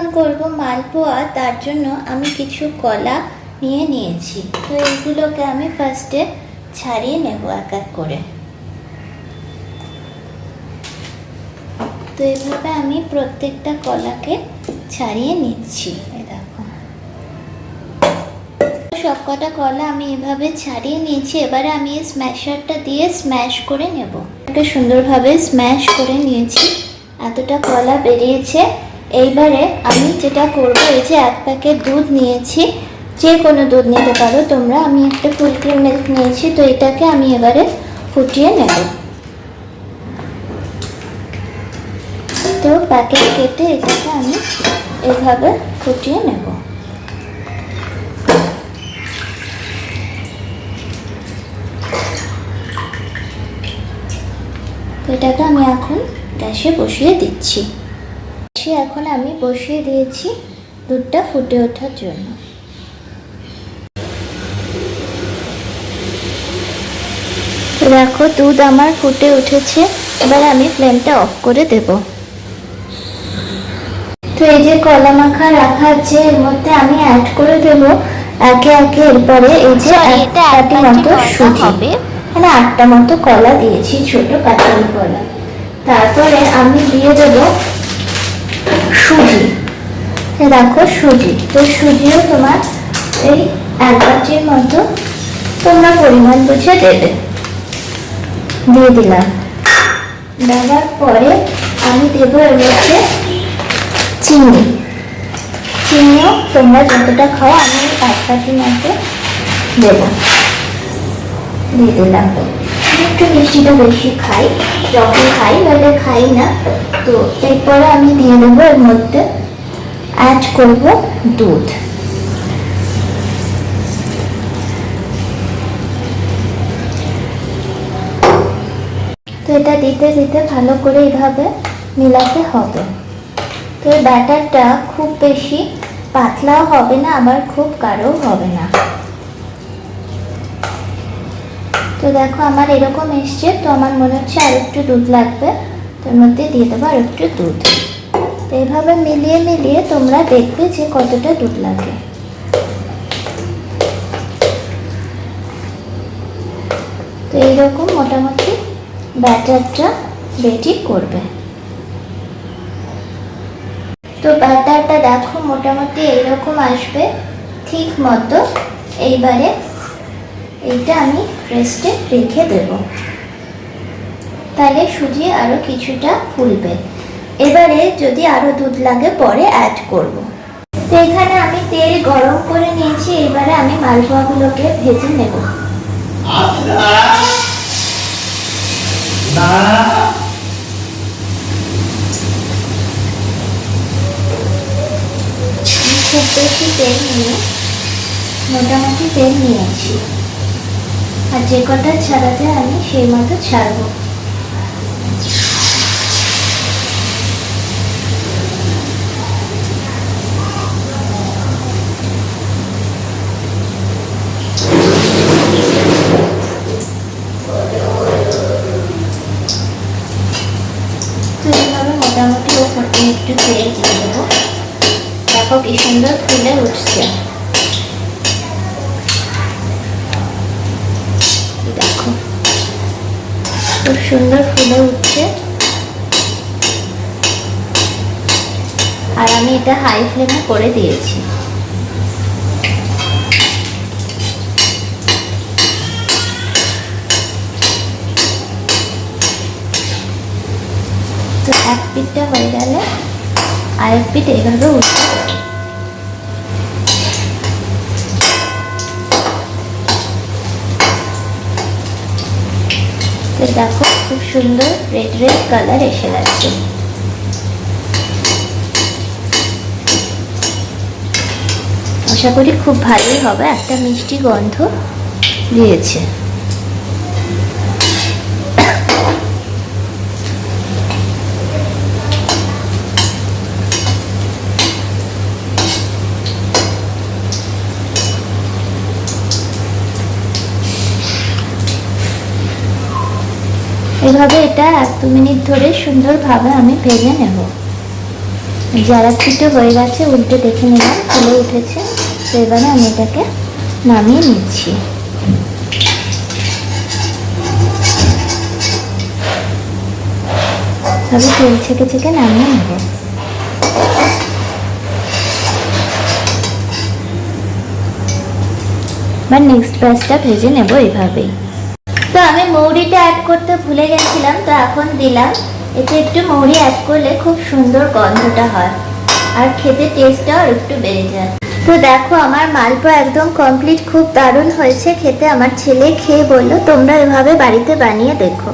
এখন করব মালপোয়া, তার জন্য আমি কিছু কলা নিয়ে নিয়েছি। তো এইগুলোকে আমি ফার্স্টে ছাড়িয়ে নেব এক এক করে। তো এইভাবে আমি প্রত্যেকটা কলাকে ছাড়িয়ে নিচ্ছি দেখো। সবকটা কলা আমি এভাবে ছাড়িয়ে নিয়েছি, এবারে আমি এই স্ম্যাশারটা দিয়ে স্ম্যাশ করে নেব। এটা সুন্দরভাবে স্ম্যাশ করে নিয়েছি। এতটা কলা বেরিয়েছে। এইবারে আমি যেটা করব, এই যে এক প্যাকেট দুধ নিয়েছি, যে কোনো দুধ নিতে পারো তোমরা। আমি একটা ফুল ক্রিম মিল্ক নিয়েছি, তো এটাকে আমি এবারে ফুটিয়ে নেব। তো প্যাকেট কেটে এটাকে আমি এভাবে ফুটিয়ে নেব। এটাকে আমি এখন গ্যাসে বসিয়ে দিচ্ছি। গ্যাসে এখন আমি বসিয়ে দিয়েছি দুধটা ফুটে ওঠার জন্য। দেখো দুধ আমার ফুটে উঠেছে। এবার আমি ফ্লেমটা অফ করে দেব। তো এই যে কলা মাখা রাখা আছে এর মধ্যে আমি অ্যাড করে দেব একে একে। এরপরে এই যে বাটি মতো সুজি। এখানে আটটা মতো কলা দিয়েছি ছোট কাঁচালি কলা। তারপরে আমি দিয়ে দেব সুজি। দেখো সুজি। তো সুজিও তোমার এই এক বাটির মতো তোমরা পরিমাণ বুঝে দেবে। দিয়ে দিলাম। দেওয়ার পরে আমি দেবো এর মধ্যে চিনি। চিনিও তোমরা যতটা খাও, আমি এক বাটির মতো দেবো। দিয়ে দিলাম। একটু মিষ্টিটা বেশি খাই, যখন খাই, নাহলে খাই না। তো এরপরে আমি দিয়ে দেবো এর মধ্যে অ্যাড করব দুধ। তো এটা দিতে দিতে ভালো করে এইভাবে মিলাতে হবে। তো ব্যাটারটা খুব বেশি পাতলাও হবে না, আবার খুব গাঢ়ও হবে না। তো দেখো আমার এরকম এসছে, তো আমার মনে হচ্ছে আর একটু দুধ লাগবে। তার মধ্যে দিয়ে দেবো আর একটু দুধ। তো এইভাবে মিলিয়ে মিলিয়ে তোমরা দেখবে যে কতটা দুধ লাগে। তো এইরকম মোটামুটি ব্যাটারটা রেডি করবে। তো ব্যাটারটা দেখো মোটামুটি এইরকম আসবে ঠিক মতো। এইবারে এইটা আমি রেস্টে রেখে দেব। তাহলে সুজি আরও কিছুটা ফুলবে। এবারে যদি আরও দুধ লাগে, পরে অ্যাড করব। তো এখানে আমি তেল গরম করে নিয়েছি, এবারে আমি মালপোয়াগুলোকে ভেজে নেব। খুব বেশি তেল নিয়ে, মোটামুটি তেল নিয়েছি। আর যে কটা ছাড়াতে আমি সেই মতো ছাড়বো। মোটামুটি ওপরটা একটু তেল দিয়ে দেবো দেখো কি সুন্দর ফুলে উঠছে খুব সুন্দর ফুলে উঠছে। আর আমি এটা হাই ফ্লেমে করে দিয়েছি। তো এক পিঠটা হয়ে গেলে আরেক পিঠ এইভাবে উঠবে। দেখো, খুব সুন্দর রেড রেড কালার এসে যাচ্ছে আশা করি খুব ভালোই হবে, একটা মিষ্টি গন্ধ দিয়েছে। এভাবে এটা এক দু মিনিট ধরে সুন্দরভাবে আমি ভেজে নেব। যারা পিঠে হয়ে গেছে উল্টে দেখে নিলাম, ফুলে উঠেছে এবারে আমি এটাকে নামিয়ে নিচ্ছি। তবে তেল ছেঁকে ছেঁকে নামিয়ে নেব। বা নেক্সট ব্যাচটা ভেজে নেব এইভাবেই আমি মৌরিটা অ্যাড করতে ভুলে গেছিলাম, তো এখন দিলাম। এতে একটু মৌরি অ্যাড করলে খুব সুন্দর গন্ধটা হয়। আর খেতে টেস্টটাও একটু বেড়ে যায়। তো দেখো, আমার মালপোয়া একদম কমপ্লিট খুব দারুণ হয়েছে। খেতে আমার ছেলে খেয়ে বলল, তোমরা এভাবে বাড়িতে বানিয়ে দেখো।